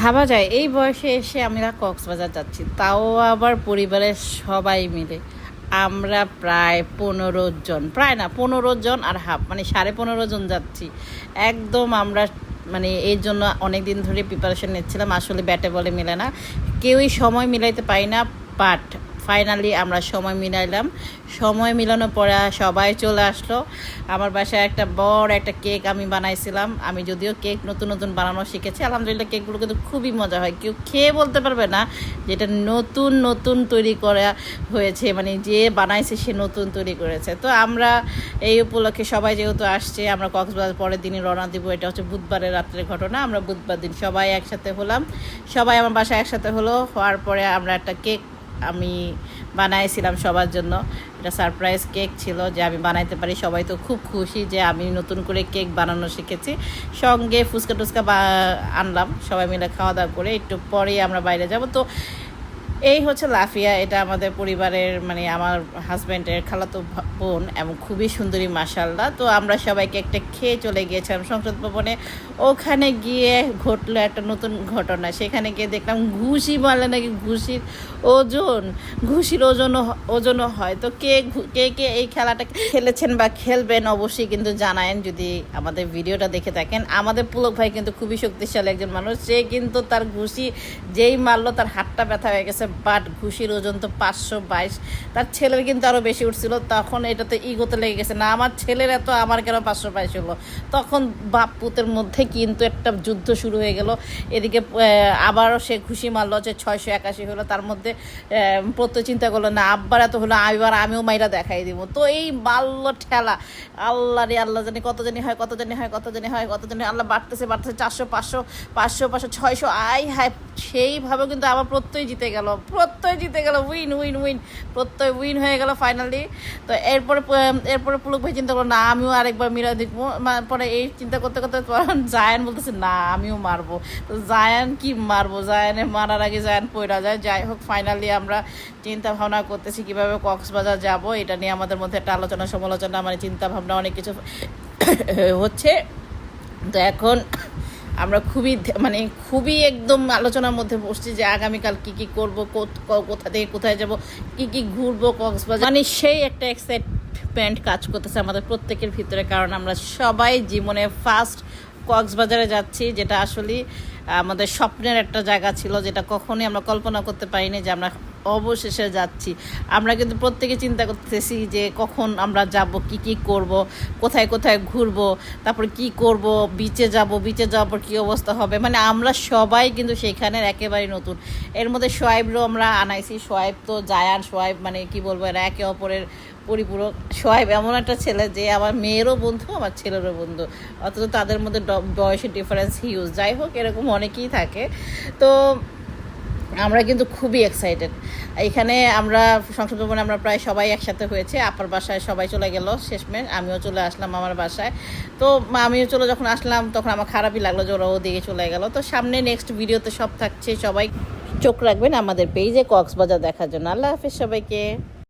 ভাবা যায়, এই বয়সে এসে আমরা কক্সবাজার যাচ্ছি, তাও আবার পরিবারের সবাই মিলে। আমরা প্রায় পনেরো জন, প্রায় না, পনেরো জন আর হাফ মানে সাড়ে পনেরো জন যাচ্ছি। একদম আমরা মানে এই জন্য অনেক দিন ধরে প্রিপারেশন নিচ্ছিলাম, আসলে ব্যাটে বলে মিলে না। কেউই সময় মিলাইতে পারি না বাট ফাইনালি আমরা সময় মিলাইলাম। সময় মিলানোর পরে সবাই চলে আসলো। আমার বাসায় একটা বড় একটা কেক আমি বানাইছিলাম। আমি যদিও কেক নতুন নতুন বানানো শিখেছি, আলহামদুলিল্লাহ কেকগুলো কিন্তু খুবই মজা হয়। কেউ খেয়ে বলতে পারবে না যে এটা নতুন নতুন তৈরি করা হয়েছে মানে যে বানাইছে সে নতুন তৈরি করেছে। তো আমরা এই উপলক্ষে সবাই যেহেতু আসছে, আমরা কক্সবাজার পরের দিনই রওনা দিব। এটা হচ্ছে বুধবারের রাত্রের ঘটনা। আমরা বুধবার দিন সবাই একসাথে হলাম। সবাই আমার বাসায় একসাথে হলো, হওয়ার পরে আমরা একটা কেক আমি বানাইছিলাম সবার জন্য। এটা সারপ্রাইজ কেক ছিল যে আমি বানাইতে পারি। সবাই তো খুব খুশি যে আমি নতুন করে কেক বানানো শিখেছি। সঙ্গে ফুচকা টুচকা আনলাম। সবাই মিলে খাওয়া দাওয়া করে একটু পরেই আমরা বাইরে যাব। তো এই হচ্ছে লাফিয়া, এটা আমাদের পরিবারের মানে আমার হাজব্যান্ডের খালাতো বোন এবং খুবই সুন্দরী মাসাল্লাহ তো আমরা সবাইকে একটা খেয়ে চলে গিয়েছিলাম সংসদ ভবনে। ওখানে গিয়ে ঘটলো একটা নতুন ঘটনা। সেখানে গিয়ে দেখলাম ঘুষি বলে নাকি ঘুষির ওজন। ঘুষির ওজনও হ- ওজনও হয়। তো কে কে কে এই খেলাটা খেলেছেন বা খেলবেন অবশ্যই কিন্তু জানায়েন। যদি আমাদের ভিডিওটা দেখে থাকেন, আমাদের পুলক ভাই কিন্তু খুবই শক্তিশালী একজন মানুষ। সে কিন্তু তার ঘুষি যেই মারলো, তার হাতটা ব্যথা হয়ে গেছে। বাট ঘুষির ওজন তো পাঁচশো বাইশ। তার ছেলের কিন্তু আরও বেশি উঠছিল, তখন এটাতে ইগোতে লেগে গেছে। না, আমার ছেলের এত, আমার কেন পাঁচশো বাইশ হলো? তখন বাপ পুতের মধ্যে কিন্তু একটা যুদ্ধ শুরু হয়ে গেল। এদিকে আবারও সে ঘুষি মারলো যে ছয়শো একাশি হলো। তার মধ্যে প্রত্যয় চিন্তা করল, না, আব্বার এত হলো এবার, আমিও মাইরা দেখাই দিব। তো এই মারল ঠেলা। আল্লাহ রে, আল্লাহ জানি কত জানি হয়, কত জানি হয়, কত জানি হয়, কত জানি আল্লাহ বাড়তেছে বাড়তেছে, চারশো, পাঁচশো পাঁচশো পাঁচশো, ছয়শো আই হায়। সেইভাবে কিন্তু আবার প্রত্যয় জিতে গেল। প্রত্যয় জিতে গেল win win win Pratyay win হয়ে গেল ফাইনালি তো এরপরে এরপরে পুলক ভাই চিন্তা করল, না, আমিও আরেকবার মিরা দেখব। পরে এই চিন্তা করতে করতে জায়ান বলতেছে, না, আমিও মারবো। তো জায়ান কি মারবো? জায়ানে মারার আগে জায়ান পয়রা যায়। যাই হোক ফাইনালি আমরা চিন্তা ভাবনা করতেছি কীভাবে কক্সবাজার যাব, এটা নিয়ে আমাদের মধ্যে একটা আলোচনা সমালোচনা মানে চিন্তা ভাবনা অনেক কিছু হচ্ছে। তো এখন আমরা খুবই মানে খুবই একদম আলোচনার মধ্যে বসছি যে আগামীকাল কি কি করব কোথ- থেকে কোথায় যাব, কি কি ঘুরবো, কক্সবাজার। মানে সেই একটা এক্সাইটমেন্ট কাজ করতেছে আমাদের প্রত্যেকের ভিতরে, কারণ আমরা সবাই জীবনে ফার্স্ট কক্সবাজারে যাচ্ছি, যেটা আসলে আমাদের স্বপ্নের একটা জায়গা ছিল, যেটা কখনোই আমরা কল্পনা করতে পারিনি যে আমরা অবশেষে যাচ্ছি। আমরা কিন্তু প্রত্যেকে চিন্তা করতেছি যে কখন আমরা যাব, কি কি করব, কোথায় কোথায় ঘুরবো, তারপর কি করব বিচে যাব বিচে যাওয়ার পর কী অবস্থা হবে? মানে আমরা সবাই কিন্তু সেখানের একেবারে নতুন। এর মধ্যে সোয়াইবরও আমরা আনাইছি। সোয়াইব তো জায়ান, সোয়াইব মানে কি বলব, এরা একে অপরের পরিপূরক। সোয়াইব এমন একটা ছেলে যে আমার মেয়েরও বন্ধু, আমার ছেলেরও বন্ধু। অথচ তাদের মধ্যে বয়সের ডিফারেন্স হিউজ যাই হোক, এরকম অনেকেই থাকে। তো আমরা কিন্তু খুবই এক্সাইটেড এখানে আমরা সংসদ ভবনে আমরা প্রায় সবাই একসাথে হয়েছে, আপার বাসায় সবাই চলে গেল, শেষমেশ আমিও চলে আসলাম আমার বাসায়। তো আমিও চলে যখন আসলাম, তখন আমার খারাপই লাগল যে ওরা ওদিকে চলে গেল। তো সামনে নেক্সট ভিডিওতে সব থাকছে, সবাই চোখ রাখবেন আমাদের পেজে কক্সবাজার দেখার জন্য। আল্লাহ হাফিজ সবাইকে।